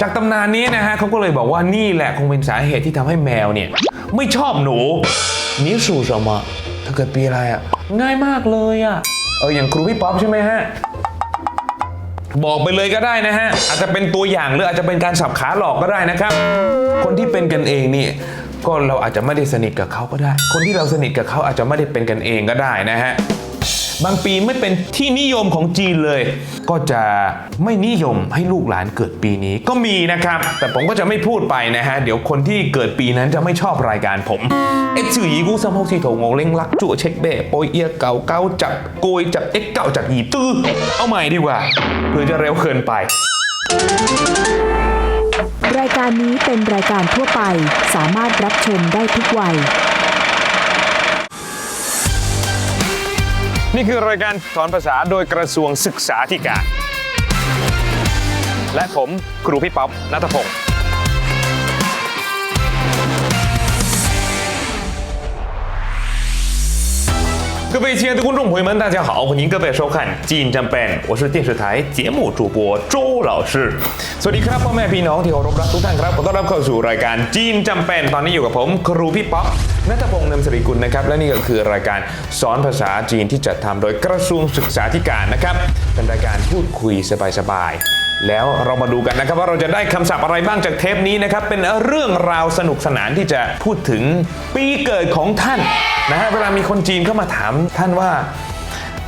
จากตำนานนี้นะฮะเขาก็เลยบอกว่านี่แหละคงเป็นสาเหตุที่ทำให้แมวเนี่ย ไม่ชอบหนูนี่สู่สมะถ้าเกิดปีอะไรอะ ง่ายมากเลยอะ เออ อย่างครูพี่ป๊อปใช่ไหมฮะ บอกไปเลยก็ได้นะฮะ อาจจะเป็นตัวอย่างหรืออาจจะเป็นการสับขาหลอกก็ได้นะครับ คนที่เป็นกันเองนี่ก็เราอาจจะไม่ได้สนิทกับเขาก็ได้ คนที่เราสนิทกับเขาอาจจะไม่ได้เป็นกันเองก็ได้นะฮะ บางปีไม่เป็นที่นิยมของจีนเลย ก็จะไม่นิยมให้ลูกหลานเกิดปีนี้ก็มีนะครับ แต่ผมก็จะไม่พูดไปนะฮะ เดี๋ยวคนที่เกิดปีนั้นจะไม่ชอบรายการผมเอ็กซ์สื่อยีกูซัมพกซีโถงงเล้งลักจั่วเช็คเบ้โปยเอียเก่าเก้าจับโกยจับเอ็กเก่าจับหยีตื้อเอาใหม่ดีกว่าเพื่อจะเร็วเกินไปรายการนี้เป็นรายการทั่วไป สามารถรับชมได้ทุกวัย นี่คือรายการสอนภาษาโดยกระทรวงศึกษาธิการ และผมครูพี่ป๊อปนัทพงศ์ 各位亲爱的观众朋友们，大家好，欢迎各位收看《จีนจำเป็น》，我是电视台节目主播周老师。สวัสดีครับพ่อแม่พี่น้องที่เคารพรักทุกท่านครับขอต้อนรับเข้าสู่รายการจีนจำเป็น ตอนนี้อยู่กับผมครูพี่ป๊อปนัทพงศ์นำสิริกุลนะครับ และนี่ก็คือรายการสอนภาษาจีนที่จัดทำโดยกระทรวงศึกษาธิการนะครับ เป็นรายการพูดคุยสบายๆ แล้วเรามาดูกันนะครับว่าเราจะได้คำศัพท์อะไรบ้างจากเทปนี้นะครับ เป็นเรื่องราวสนุกสนานที่จะพูดถึงปีเกิดของท่านนะฮะเวลามีคนจีนเข้ามาถามท่านว่า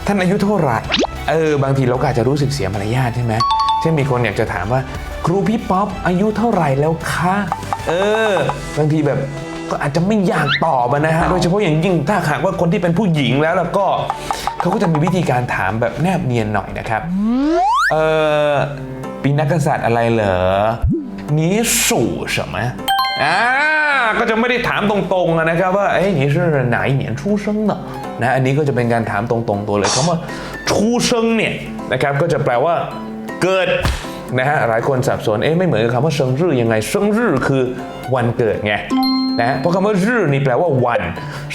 ท่านอายุเท่าไหร่เออบางทีเราก็อาจจะรู้สึกเสียมารยาทใช่ไหมเช่นมีคนอยากจะถามว่า ครูพี่ป๊อปอายุเท่าไหร่แล้วคะเออบางทีแบบก็อาจจะไม่อยากตอบอะนะฮะโดยเฉพาะอย่างยิ่งถ้าหากว่าคนที่เป็นผู้หญิงแล้วแล้วก็เขาก็จะมีวิธีการถามแบบแนบเนียนหน่อยนะครับ เออปีนักกษัตริย์อะไรเหรอนี่สู่什么อ่าก็จะไม่ได้ถามตรงๆอะนะครับว่าเอ้ย你是哪一年出生的นะอันนี้ก็จะเป็นการถามตรงๆตัวเลยคำว่า出生เนี่ยนะครับก็จะแปลว่าเกิดนะฮะหลายคนสับสนเอ๊ะไม่เหมือนกับคำว่าเซิงรื่อยังไงเซิงรื่อคือวันเกิดไง นะเพราะคำว่ารื่อนี่แปลว่าวัน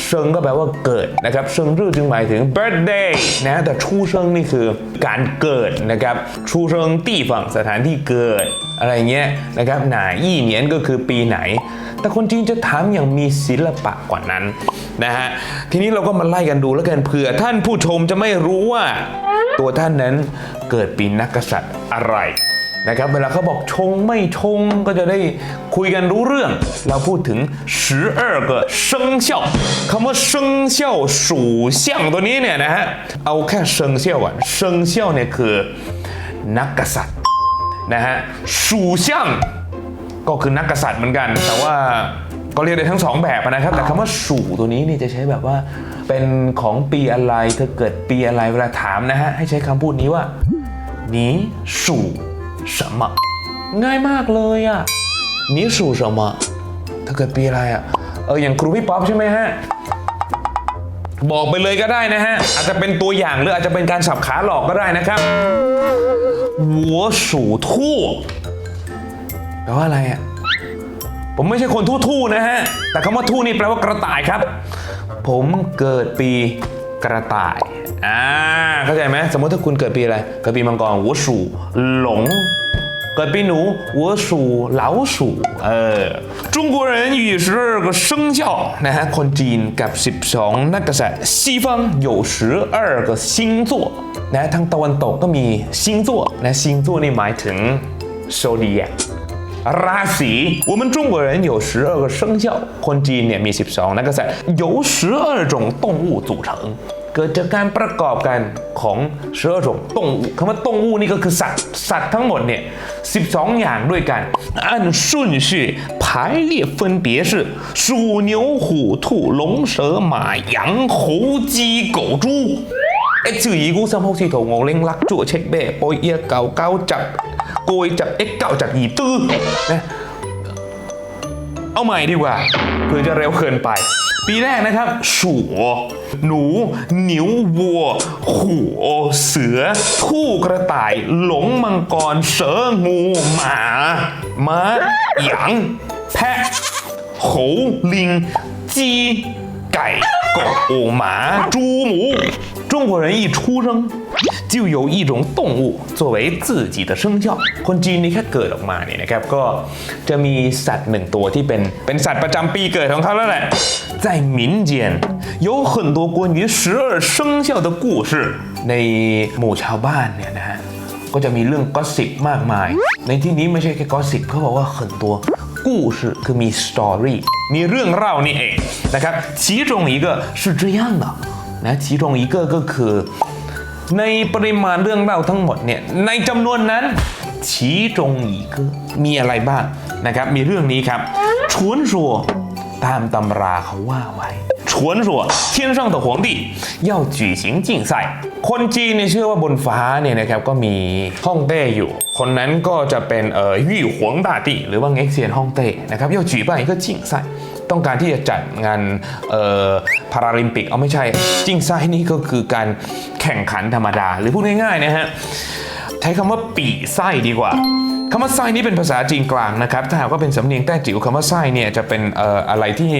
เซิงก็แปลว่าเกิดนะครับเซิงรื่อจึงหมายถึง birthday นะแต่ชูเซิงนี่คือการเกิดนะครับชูเซิงที่ฝั่งสถานที่เกิดอะไรเงี้ยนะครับหนายี่เหนียนก็คือปีไหน แต่คนจีนจะถามอย่างมีศิลปะกว่านั้นนะฮะทีนี้เราก็มาไล่กันดูแล้วกันเผื่อท่านผู้ชมจะไม่รู้ว่า ตัวท่านนั้นเกิดปีนักกษัตริย์อะไร นะครับเวลาเขาบอกชงไม่ชงก็จะได้คุยกันรู้เรื่อง เราพูดถึง12个生肖คำว่า生肖属相ตัวนี้เนี่ยนะฮะเอาแค่生肖ก่อน生肖เนี่ยคือนักกษัตริย์นะฮะ属相ก็คือนักกษัตริย์เหมือนกัน แต่ว่าก็เรียกได้ทั้งสองแบบนะครับ แต่คำว่าสู่ตัวนี้นี่จะใช้แบบว่า เป็นของปีอะไรเธอเกิดปีอะไรเวลาถามนะฮะให้ใช้คำพูดนี้ว่า 你属 什么ง่ายมากเลยอ่ะ你属什么ถ้าเกิดปีอะไรอ่ะ เอออย่างครูพี่ป๊อปใช่ไหมฮะ บอกไปเลยก็ได้นะฮะ อาจจะเป็นตัวอย่างหรืออาจจะเป็นการสับขาหลอกก็ได้นะครับ我属兔แปลว่าอะไรอ่ะ ผมไม่ใช่คนทู่ๆนะฮะ แต่คำว่าทู่นี่แปลว่ากระต่ายครับ ผมเกิดปีกระต่าย อ่า เข้าใจไหมสมมติถ้าคุณเกิดปีอะไร เกิดปีมังกรหัวสู่หลง เกิดปีหนูหัวสู่เหลาสู่เออ中国人与十二个生肖นะฮะ คนจีนกับ 12 นักกษัตริย์西方有12个星座นะทางตะวันตกก็มี星座นะ星座นี่หมายถึง zodiac ราศี我们中国人有12个生肖คนจีนเนี่ยมี 12 นักกษัตริย์由12种动物组成 เกิดจากการประกอบกันของ12种动物คำว่า动物นี่ก็คือสัตว์ สัตว์ทั้งหมดเนี่ย 12 อย่างด้วยกัน按顺序排列分别是鼠牛虎兔龙蛇马羊猴鸡狗猪 เอ็กซ์สื่อยีกูซัมพกซีโถงงเล้งลักจั่วเช็คเบ้โปยเอียเก่าเก้าจับโกยจับเอ็กเก่าจับหยีตื้อนะ เอาใหม่ดีกว่าเพื่อจะเร็วเกินไป ปีแรกนะครับสูหนูหนิววัวหัวเสือทู่กระต่าย หลงมังกร เสืองูหมาม้าหยางแพะ 猴、ลิง จีไก่กบหมา จูหมู จ 中国人一出生 就有一种动物作为自己的生肖คนจีนนี่แค่เกิดออกมาเนี่ยนะครับก็จะมีสัตว์หนึ่งตัวที่เป็นเป็นสัตว์ประจำปีเกิดของเขาแล้วแหละ在民间有很多关于十二生肖的故事ในหมู่ชาวบ้านเนี่ยนะฮะ ก็จะมีเรื่องก็สิบมากมาย ในที่นี้ไม่ใช่แค่ก็สิบเขาบอกว่า很多故事คือมี story มีเรื่องเล่านี่เองนะครับ其中一个是这样的นะ其中一个ก็คือ ในปริมาณเรื่องเล่าทั้งหมดเนี่ยในจำนวนนั้นชีจงหยีคือมีอะไรบ้างนะครับ มีเรื่องนี้ครับชวนชัวตามตำราเขาว่าไว้ชวนชัวเทียนช่างต่อหวงดีเย่คนจีนเนี่ยเชื่อว่าบนฟ้าเนี่ยนะครับก็มีฮ่องเต้อยู่ คนนั้นก็จะเป็นเอ่อยี่หวงตาตีหรือว่าเง็กเซียนฮ่องเต้นะครับ要举办一个竞赛 ต้องการที่จะจัดงานพาราลิมปิกเอาไม่ใช่ จิงไซนี่ก็คือการแข่งขันธรรมดา หรือพูดง่ายๆนะฮะใช้คำว่าปีไส้ดีกว่าคำว่าไส้นี่เป็นภาษาจีนกลางนะครับถ้าหากว่าเป็นสำเนียงแต้จิ๋วคำว่าไส้เนี่ยจะเป็นอออะไรที่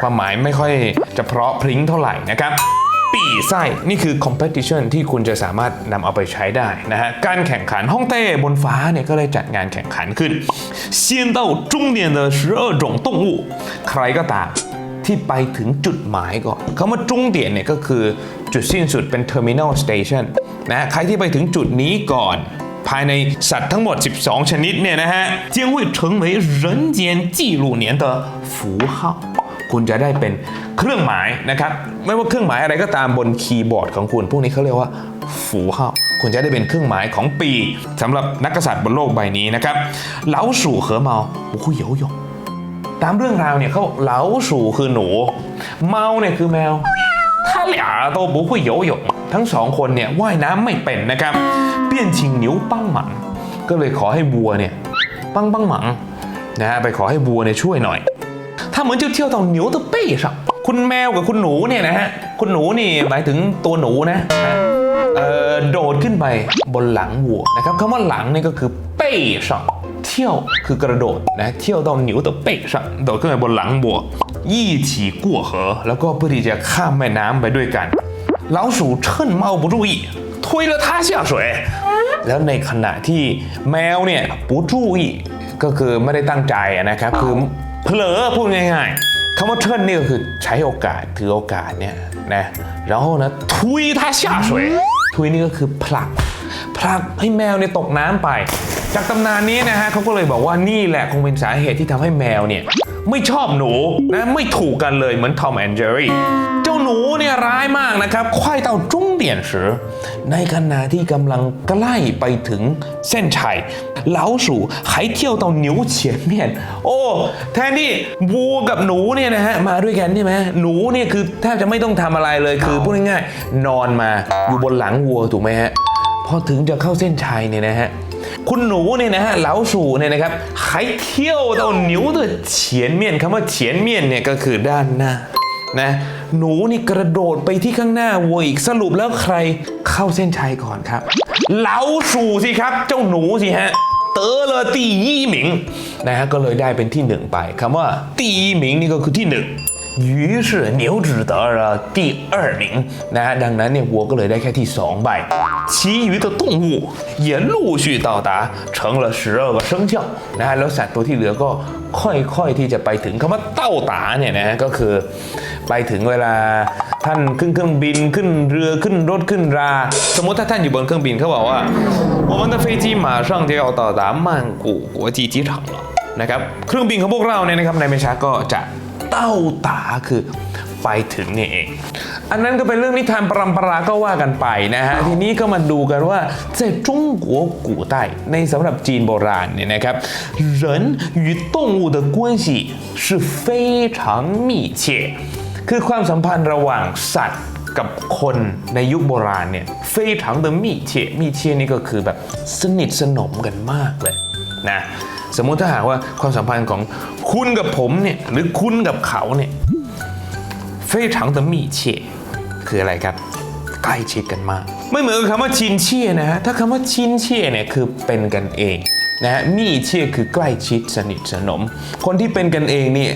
ความหมายไม่ค่อยจะเพราะพริ้งเท่าไหร่นะครับ ปีไส้นี่คือ competition ที่คุณจะสามารถนำเอาไปใช้ได้นะฮะ การแข่งขันฮ่องเต้บนฟ้าเนี่ยก็เลยจัดงานแข่งขันขึ้น先到终点的十二种动物ใครก็ตาม ที่ไปถึงจุดหมายก่อนคำว่าจุงเดียนเนี่ยก็คือจุดสิ้นสุดเป็น terminal station นะใครที่ไปถึงจุดนี้ก่อน ภายในสัตว์ทั้งหมด 12 ชนิดเนี่ยนะฮะ将会成为人间纪录年的符号คุณจะได้เป็น เครื่องหมายนะครับไม่ว่าเครื่องหมายอะไรก็ตามบนคีย์บอร์ดของคุณ พวกนี้เขาเรียกว่าฝูเฮาคุณจะได้เป็นเครื่องหมายของปี สำหรับนักกษัตริย์บนโลกใบนี้นะครับเหลาสู่เหอเมาโอ้โหเยหยงตามเรื่องราวเนี่ยเขาเหลาสู่คือหนู เมาเนี่ยคือแมวถ้าเหล่าโตบุคุยเยโยงทั้งสองคนเนี่ยว่ายน้ำไม่เป็นนะครับเปี้ยนชิงนิ้วปั้งหมันก็เลยขอให้บัวเนี่ยปั้งปั้งหมังนะไปขอให้บัวเนี่ยช่วยหน่อยถ้าเหมือนเเที่ยวตรงนิ้วตะเป้上 คุณแมวกับคุณหนูเนี่ยนะฮะคุณหนูนี่หมายถึงตัวหนูนะเอ่อโดดขึ้นไปบนหลังวัวนะครับคำว่าหลังนี่ก็คือ背上เที่ยวคือกระโดดนะเที่ยว到牛的背上โดดขึ้นไปบนหลังวัว一起过河แล้วก็เพื่อที่จะข้ามแม่น้ำไปด้วยกัน老鼠趁猫不注意推了它下水 แล้วในขณะที่แมวเนี่ย不注意ก็คือไม่ได้ตั้งใจอะนะครับคือเผลอพูดง่ายๆ คำว่าเทิร์นนี่ก็คือใช้โอกาสถือโอกาสเนี่ยนะแล้วนะทุยท่า下水ทุยนี่ก็คือผลักผลักให้แมวเนี่ยตกน้ำไป จากตำนานนี้นะฮะเขาก็เลยบอกว่านี่แหละคงเป็นสาเหตุที่ทำให้แมวเนี่ยไม่ชอบหนูนะไม่ถูกกันเลยเหมือนทอมแอนเจอรี่ นูเนี่ยร้ายมากนะครับไข่เต่าจุ้งเดียนสือในขณะที่กำลังใกล้ไปถึงเส้นชัยเหล่าสู่ไข่เที่ยวเต่าหนิวเฉียนเมียนโอ้ แทนที่วัวกับหนูเนี่ยนะฮะมาด้วยกันใช่ไหมหนูเนี่ยคือแทบจะไม่ต้องทำอะไรเลยคือพูดง่ายๆนอนมาอยู่บนหลังวัวถูกไหมฮะพอถึงจะเข้าเส้นชัยเนี่ยนะฮะคุณหนูเนี่ยนะฮะเหลาสู่เนี่ยนะครับไข่เที่ยวเต่าหนิวเต่าเฉียนเมียนคำว่าเฉียนเมียนเนี่ยก็คือด้านหน้านะ หนูนี่กระโดดไปที่ข้างหน้าวัวอีกสรุปแล้วใครเข้าเส้นชัยก่อนครับ เหลาสู่สิครับ เจ้าหนูสิฮะเตอเลอตียี่หมิงนะฮะก็เลยได้เป็นที่หนึ่งไปคำว่าตียี่หมิงนี่ก็คือที่หนึ่ง 于是牛只得了第二名นะฮะดังนั้นเนี่ยวัวก็เลยได้แค่ที่2ใบ其余的动物也陆续到达成了十二个生肖นะฮะแล้วสัตว์ตัวที่เหลือก็ค่อยๆที่จะไปถึงคำว่าเต้าตาเนี่ยนะฮะก็คือไปถึงเวลาท่านขึ้นเครื่องบินขึ้นเรือขึ้นรถขึ้นรา สมมติถ้าท่านอยู่บนเครื่องบินเขาบอกว่า我们的飞机马上就要到达曼谷国际机场了นะครับเครื่องบินของพวกเราเนี่ยนะครับในไม่ช้าก็จะ เต้าตาคือไปถึงนี่เอง อันนั้นก็เป็นเรื่องนิทานปรำปราก็ว่ากันไปนะฮะ ทีนี้ก็มาดูกันว่า在中国古代ในสำหรับจีนโบราณเนี่ยนะครับ人与动物的关系是非常密切คือความสัมพันธ์ระหว่างสัตว์กับคนในยุคโบราณเนี่ย非常的密切密切นี่ก็คือแบบสนิทสนมกันมากเลย นะ สมมุติถ้าหากว่าความสัมพันธ์ของคุณกับผมเนี่ยหรือคุณกับเขาเนี่ย非常的密切คืออะไรครับ ใกล้ชิดกันมาก ไม่เหมือนกับคำว่าชินเชี่ยนะฮะถ้าคำว่าชินเชี่ยเนี่ยคือเป็นกันเองนะฮะมีเชี่ยคือใกล้ชิดสนิทสนม คนที่เป็นกันเองเนี่ย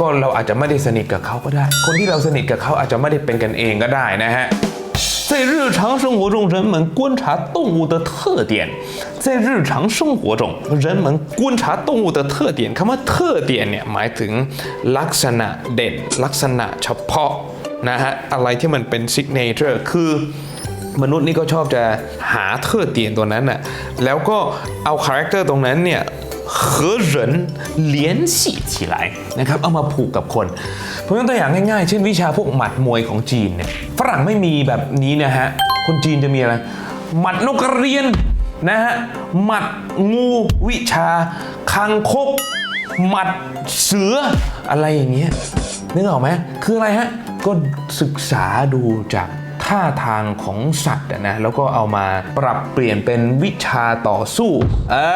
ก็เราอาจจะไม่ได้สนิทกับเขาก็ได้ คนที่เราสนิทกับเขาอาจจะไม่ได้เป็นกันเองก็ได้นะฮะ 在日常生活中人们观察动物的特点在日常生活中人们观察动物的特点คำว่า特点เนี่ยหมายถึงลักษณะเด่น ลักษณะเฉพาะนะฮะอะไรที่มันเป็นซิกเนเจอร์คือ มนุษย์นี่ก็ชอบจะหาเทอเตียนตัวนั้นน่ะแล้วก็เอาคาแรคเตอร์ตรงนั้นเนี่ย 和人联系起来นะครับเอามาผูกกับคนผมยกตัวอย่างง่ายๆ เช่นวิชาพวกหมัดมวยของจีนเนี่ยฝรั่งไม่มีแบบนี้นะฮะ คนจีนจะมีอะไร หมัดนกกระเรียนนะฮะ หมัดงูวิชาคังคก หมัดเสืออะไรอย่างเงี้ยนึกออกไหมคืออะไรฮะ ก็ศึกษาดูจาก ท่าทางของสัตว์อะนะแล้วก็เอามาปรับเปลี่ยนเป็นวิชาต่อสู้อ่า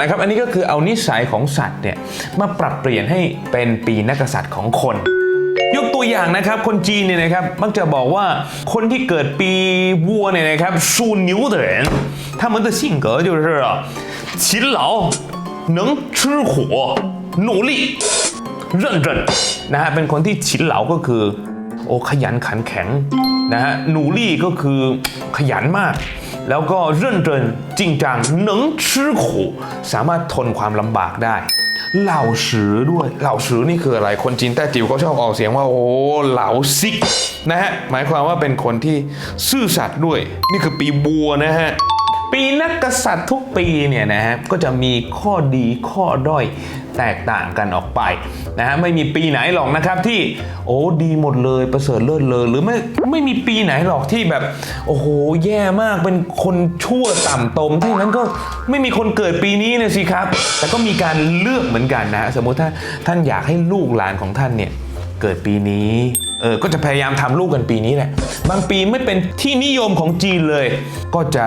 นะครับอันนี้ก็คือเอานิสัยของสัตว์เนี่ยมาปรับเปลี่ยนให้เป็นปีนักกษัตริย์ของคน ยกตัวอย่างนะครับคนจีนเนี่ยนะครับมักจะบอกว่าคนที่เกิดปีวัวเนี่ยนะครับ属牛的人他们的性格就是勤劳能吃苦努力认真นะฮะเป็นคนที่ฉินเหลาก็คือ โอ้ขยันขันแข็งนะฮะหนูลี่ก็คือขยันมาก แล้วก็เรื่นเรินจริงจังหนังชื่อขู่สามารถทนความลำบากได้เหล่าสือด้วยเหล่าสือนี่คืออะไร คนจีนแต้จิ๋วเขาชอบออกเสียงว่า โอ้เหล่าซิกนะฮะหมายความว่าเป็นคนที่ซื่อสัตย์ด้วย นี่คือปีบัวนะฮะปีนักกษัตริย์ทุกปีเนี่ยนะฮะก็จะมีข้อดีข้อด้อย แตกต่างกันออกไปนะฮะไม่มีปีไหนหรอกนะครับที่โอ้ดีหมดเลยประเสริฐเลิศเลยหรือไม่ไม่มีปีไหนหรอกที่แบบ โอ้โหแย่มากเป็นคนชั่วต่ำตมถ้าอย่างนั้นก็ไม่มีคนเกิดปีนี้นะสิครับ แต่ก็มีการเลือกเหมือนกันนะฮะสมมุติถ้าท่านอยากให้ลูกหลานของท่านเนี่ยเกิดปีนี้ เออ ก็จะพยายามทำลูกกันปีนี้แหละ บางปีไม่เป็นที่นิยมของจีนเลย ก็จะ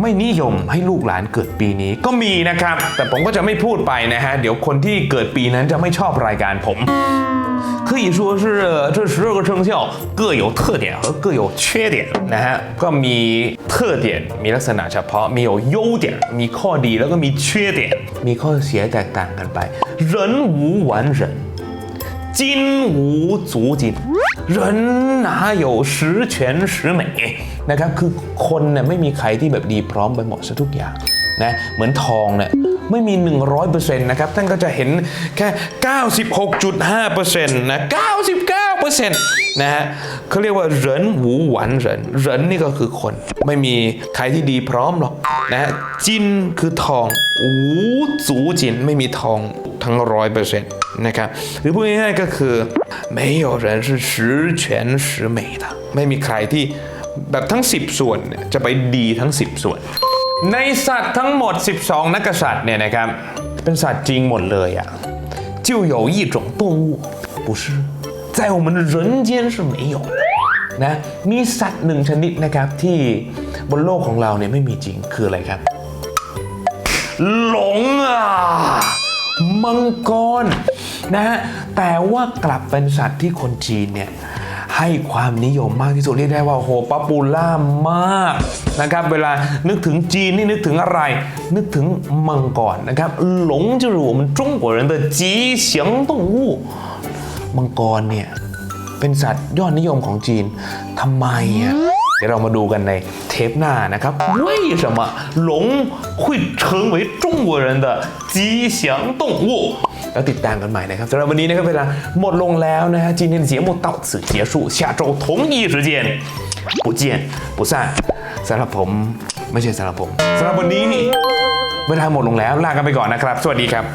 ไม่นิยมให้ลูกหลานเกิดปีนี้ ก็มีนะครับ แต่ผมก็จะไม่พูดไปนะฮะ เดี๋ยวคนที่เกิดปีนั้นจะไม่ชอบรายการผม 可以说是这十二个生肖各有特点和各有缺点นะฮะ ก็มี特点มีลักษณะเฉพาะ มี有优点มีข้อดีแล้วก็มี缺点มีข้อเสียแตกต่างกันไป人无完人 金无足金人哪有十全十美นะครับคือคนเนี่ยไม่มีใครที่แบบดีพร้อมไปหมดซะทุกอย่างนะเหมือนทองเนี่ยไม่มี 100%นะครับท่านก็จะเห็นแค่ 96.5%นะ99%นะฮะเขาเรียกว่าเหรินหูหวันเหรินเหรินนี่ก็คือคน ไม่มีใครที่ดีพร้อมหรอกนะฮะจินคือทองหูจูจินไม่มีทองทั้งร้อยเปอร์เซ็นต์ นะครับหรือพูดง่ายๆก็คือ没有人是十全十美的ไม่มีใครที่แบบทั้ง 10 ส่วนเนี่ยจะไปดีทั้ง 10 ส่วน ในสัตว์ทั้งหมด 12 นักกษัตริย์เนี่ยนะครับ เป็นสัตว์จริงหมดเลยอะ就有一种动物不是在我们人间是没有的นะมีสัตว์หนึ่งชนิดนะครับที่บนโลกของเราเนี่ยไม่มีจริงคืออะไรครับ หลงอ่ะมังกร นะฮะแต่ว่ากลับเป็นสัตว์ที่คนจีนเนี่ยให้ความนิยมมากที่สุดเรียกได้ว่าโอ้โหป๊อปปูล่ามากนะครับเวลานึกถึงจีนนี่นึกถึงอะไร นึกถึงมังกรนะครับหลง就是我们中国人的吉祥动物มังกรเนี่ย เป็นสัตว์ยอดนิยมของจีนทำไมอ่ะ เดี๋ยวเรามาดูกันในเทปหน้านะครับ为什么龙会成为中国人的吉祥动物 แล้วติดตามกันใหม่นะครับสำหรับวันนี้นะครับเวลาหมดลงแล้วนะฮะจีนเทียนเสียหมดเต่าสื่อเสียสู่下周同一时间不见不散สำหรับผมไม่ใช่สำหรับผมสำหรับวันนี้เวลาหมดลงแล้วลากันไปก่อนนะครับ สวัสดีครับ